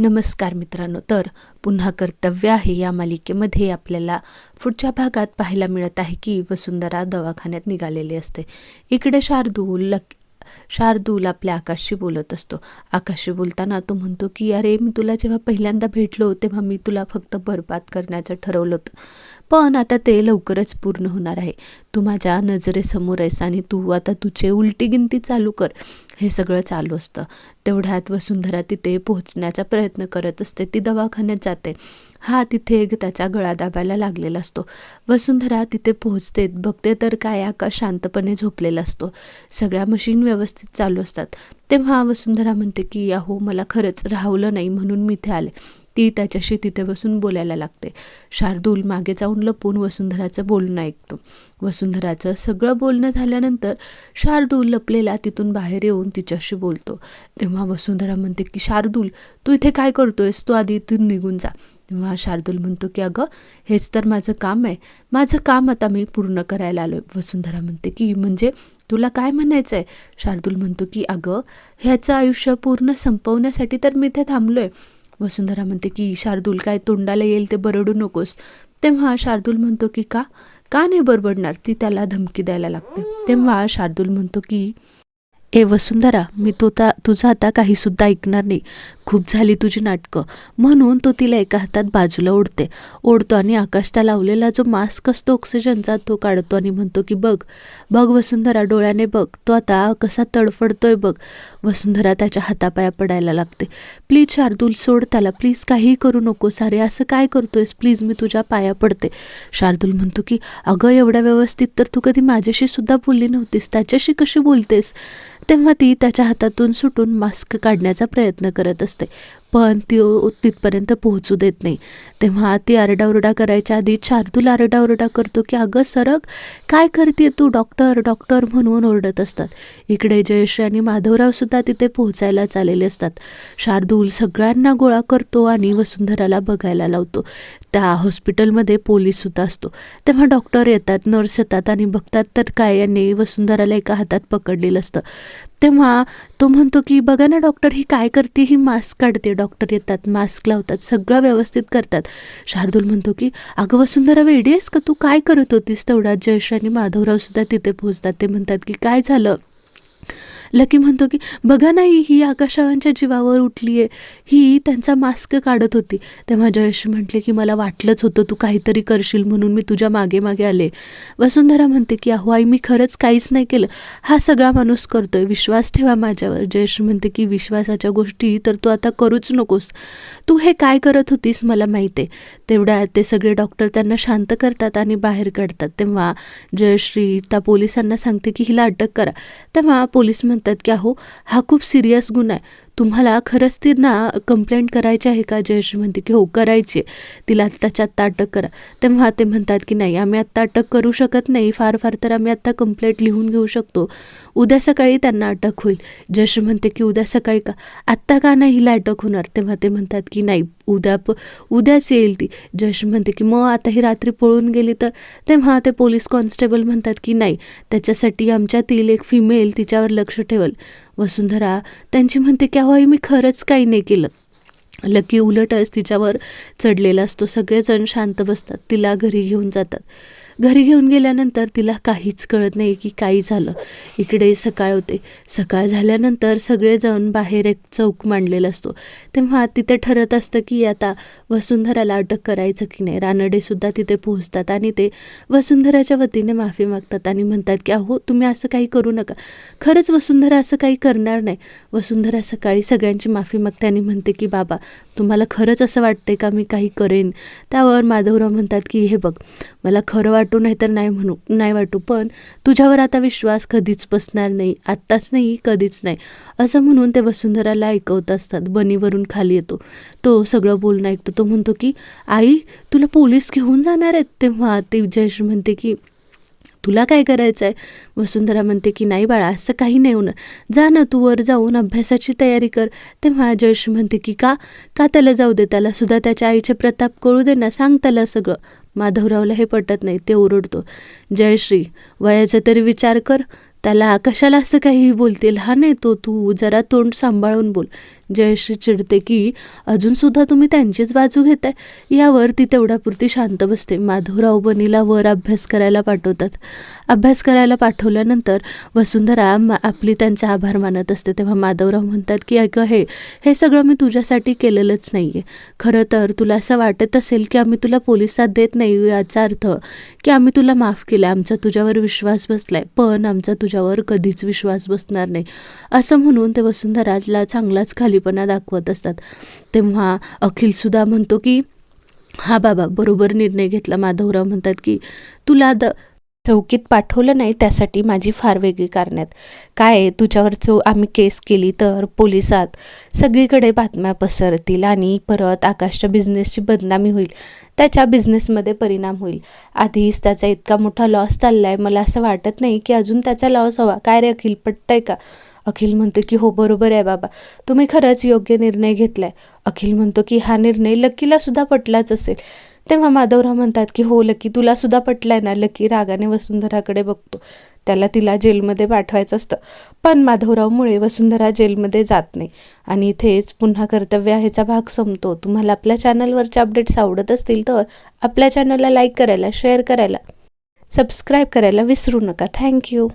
नमस्कार मित्रांनो तर पुन्हा कर्तव्य आहे या मालिकेमध्ये आपल्याला पुढच्या भागात पाहायला मिळत आहे की वसुंधरा दवाखान्यात निघालेली असते. इकडे शार्दूल लक शार्दूल आपल्या आकाशशी बोलत असतो. आकाशशी बोलताना तो म्हणतो की अरे मी तुला जेव्हा पहिल्यांदा भेटलो तेव्हा मी तुला फक्त बरबाद करण्याचं ठरवलं होतं. पण आता ते लवकरच पूर्ण होणार आहे. तू माझ्या नजरेसमोर आहेस आणि तू आता तुझे उलटी गिनती चालू कर. हे सगळं चालू असतं. तेवढ्यात वसुंधरा तिथे पोहोचण्याचा प्रयत्न करत असते. ती दवाखान्यात जाते. हा तिथे एक त्याचा गळा दाबायला लागलेला असतो. वसुंधरा तिथे पोहोचते बघते तर काय आकाश शांतपणे झोपलेला असतो. सगळ्या मशीन व्यवस्थित चालू असतात. तेव्हा वसुंधरा म्हणते की अहो मला खरंच राहवलं नाही म्हणून मी इथे आले. ती त्याच्याशी तिथे बसून बोलायला लागते. शार्दूल मागे जाऊन लपून वसुंधराचं बोलणं ऐकतो. वसुंधराचं सगळं बोलणं झाल्यानंतर शार्दूल लपलेला तिथून बाहेर येऊन तिच्याशी बोलतो. तेव्हा वसुंधरा म्हणते की शार्दूल तू इथे काय करतोयस? तू आधी इथून निघून जा. तेव्हा शार्दूल म्हणतो की अगं हेच तर माझं काम आहे. माझं काम आता मी पूर्ण करायला आलो आहे वसुंधरा म्हणते की म्हणजे तुला काय म्हणायचं आहे शार्दूल म्हणतो की अगं ह्याचं आयुष्य पूर्ण संपवण्यासाठी तर मी इथे थांबलो आहे वसुंधरा म्हणते की शार्दूल काय तोंडाला येईल ते बरडू नकोस. तेव्हा शार्दूल म्हणतो की का? का नाही बरबडणार? ती त्याला धमकी द्यायला लागते. तेव्हा शार्दूल म्हणतो की ए वसुंधरा मी तो ता तुझं आता काहीसुद्धा ऐकणार नाही. खूप झाली तुझी नाटकं. म्हणून तो तिला एका हातात बाजूला ओढते. ओढतो आणि आकाशता लावलेला जो मास्क असतो ऑक्सिजनचा तो काढतो आणि म्हणतो की बघ बघ वसुंधरा डोळ्याने बघ. तो आता कसा तडफडतोय बघ. वसुंधरा त्याच्या हातापाया पडायला लागते. प्लीज शार्दूल सोड त्याला. प्लीज काहीही करू नको. सारे असं काय करतोयस? प्लीज मी तुझ्या पाया पडते. शार्दूल म्हणतो की अगं एवढ्या व्यवस्थित तर तू कधी माझ्याशी सुद्धा बोलली नव्हतीस. त्याच्याशी कशी बोलतेस? तेव्हा ती त्याच्या हातातून सुटून मास्क काढण्याचा प्रयत्न करत असते. жесты, पण ती तिथपर्यंत पोहोचू देत नाही. तेव्हा ती आरडाओरडा करायच्या आधी शार्दूल आरडाओरडा करतो की अगं सरक काय करते तू डॉक्टर डॉक्टर म्हणून ओरडत असतात. इकडे जयश्री आणि माधवरावसुद्धा तिथे पोहोचायला चाललेले असतात. शार्दूल सगळ्यांना गोळा करतो आणि वसुंधराला बघायला लावतो. त्या हॉस्पिटलमध्ये पोलीससुद्धा असतो. तेव्हा डॉक्टर येतात नर्स येतात आणि बघतात तर काय यांनी वसुंधराला एका हातात पकडलेलं असतं. तेव्हा तो म्हणतो की बघा ना डॉक्टर ही काय करते? ही मास्क काढते डॉक्टर येतात मास्क लावतात सगळं व्यवस्थित करतात. शार्दूल म्हणतो की अगं वसुंधरा वेडी आहेस का तू? काय करत होतीस तेवढ्यात? जयश आणि माधवराव सुद्धा तिथे पोहोचतात. ते म्हणतात की काय झालं? लकी म्हणतो की बघा नाही ही आकाशवांच्या जीवावर उठली आहे ही त्यांचा मास्क काढत होती. तेव्हा जयश्री म्हटले की मला वाटलंच होतं तू काहीतरी करशील म्हणून मी तुझ्या मागे मागे आले. वसुंधरा म्हणते की अहो आई मी खरंच काहीच नाही केलं. हा सगळा माणूस करतोय. विश्वास ठेवा माझ्यावर. जयश्री म्हणते की विश्वासाच्या गोष्टी तर तू आता करूच नकोस. तू हे काय करत होतीस मला माहिती आहे. तेवढ्या ते सगळे डॉक्टर त्यांना शांत करतात आणि बाहेर काढतात. तेव्हा जयश्री त्या पोलिसांना सांगते की हिला अटक करा. तेव्हा पोलीस म्हणतात की अहो हा खूप सिरियस गुन्हा आहे. तुम्हाला खरंच ती ना कंप्लेंट करायची आहे का? जयश्री म्हणते की हो करायची तिला आत्ताच्या आत्ता अटक करा. तेव्हा ते म्हणतात की नाही आम्ही आत्ता अटक करू शकत नाही. फार फार तर आम्ही आत्ता कंप्लेंट लिहून घेऊ शकतो. उद्या सकाळी त्यांना अटक होईल. जयश्री म्हणते की उद्या सकाळी का? आत्ता का नाही हिला अटक होणार? तेव्हा ते म्हणतात की नाही उद्या प उद्याच येईल ती. जयश्री म्हणते की मग आता ही रात्री पळून गेली तर? तेव्हा ते पोलीस कॉन्स्टेबल म्हणतात की नाही त्याच्यासाठी आमच्यातील एक फिमेल तिच्यावर लक्ष ठेवल. वसुंधरा त्यांची म्हणते की अहो मी खरंच काही नाही केलं. लकी उलटच तिच्यावर चढलेला असतो. सगळेजण शांत बसतात. तिला घरी घेऊन जातात. घरी घेऊन गेल्यानंतर तिला काहीच कळत नाही की काही झालं. इकडे सकाळ होते. सकाळ झाल्यानंतर सगळेजण बाहेर एक चौक मांडलेला असतो. तेव्हा तिथे ठरत असतं की आता वसुंधराला अटक करायचं की नाही. रानडेसुद्धा तिथे पोहोचतात आणि ते वसुंधराच्या वतीने माफी मागतात आणि म्हणतात की अहो तुम्ही असं काही करू नका. खरंच वसुंधरा असं काही करणार नाही. वसुंधरा सकाळी सगळ्यांची माफी मागते आणि म्हणते की बाबा तुम्हाला खरंच असं वाटतंय का मी काही करेन? त्यावर माधवराव म्हणतात की हे बघ मला खरं वाटू नाही तर नाही म्हणू नाही वाटू पण तुझ्यावर आता विश्वास कधीच बसणार नाही आत्ताच नाही कधीच नाही. असं म्हणून ते वसुंधराला ऐकवत असतात बनीवरून खाली येतो. तो सगळं बोलणं ऐकतो तो म्हणतो की आई तुला पोलीस घेऊन जाणार आहेत? तेव्हा ते जयश म्हणते की तुला काय करायचं आहे वसुंधरा म्हणते की नाही बाळा असं काही नाही होणार. जा ना तू वर जाऊन अभ्यासाची तयारी कर. तेव्हा जयश म्हणते की का? का त्याला जाऊ दे? त्याला सुद्धा त्याच्या आईचे प्रताप कळू दे ना. सांग त्याला सगळं. माधवरावला हे पटत नाही. ते ओरडतो. जयश्री वयाचा तरी विचार कर. त्याला कशाला असं काही बोलतील? हा नाही तो तू. जरा तोंड सांभाळून बोल. जयश्री चिडते की अजूनसुद्धा तुम्ही त्यांचीच बाजू घेताय? यावर ती तेवढ्यापुरती शांत बसते. माधवराव बनीला वर अभ्यास करायला पाठवतात. अभ्यास करायला पाठवल्यानंतर वसुंधरा मा आपली त्यांचे आभार मानत असते. तेव्हा माधवराव म्हणतात की अगं हे हे सगळं मी तुझ्यासाठी केलेलंच नाही आहे खरं तर तुला असं वाटत असेल की आम्ही तुला पोलिसात देत नाही याचा अर्थ की आम्ही तुला माफ केलं. आमचा तुझ्यावर विश्वास बसलाय. पण आमचा तुझ्यावर कधीच विश्वास बसणार नाही. असं म्हणून ते वसुंधराला चांगलाच खालीपणा दाखवत असतात. तेव्हा अखिलसुद्धा म्हणतो की हा बाबा बरोबर निर्णय घेतला. माधवराव म्हणतात की तुला द चौकीत पाठवलं नाही त्यासाठी माझी फार वेगळी कारणात काय आहे, तुझ्यावर चौ आम्ही केस केली तर पोलिसात सगळीकडे बातम्या पसरतील आणि परत आकाशच्या बिझनेसची बदनामी होईल. त्याच्या बिझनेसमध्ये परिणाम होईल. आधीच त्याचा इतका मोठा लॉस चालला आहे मला असं वाटत नाही की अजून त्याचा लॉस हवा काय रे अखिल? पटतंय का? अखिल म्हणतो की हो बरोबर आहे बाबा. तुम्ही खरंच योग्य निर्णय घेतलाय. अखिल म्हणतो की हा निर्णय लकीला सुद्धा पटलाच असेल. तेव्हा माधवराव म्हणतात की हो लकी तुला सुद्धा पटलाय ना? लकी रागाने वसुंधराकडे बघतो. त्याला तिला जेलमध्ये पाठवायचं असतं. पण माधवरावमुळे वसुंधरा जेलमध्ये जात नाही. आणि इथेच पुन्हा कर्तव्य ह्याचा भाग संपतो. तुम्हाला आपल्या चॅनलवरचे अपडेट्स आवडत असतील तर आपल्या चॅनलला लाईक करायला शेअर करायला सबस्क्राईब करायला विसरू नका. थँक्यू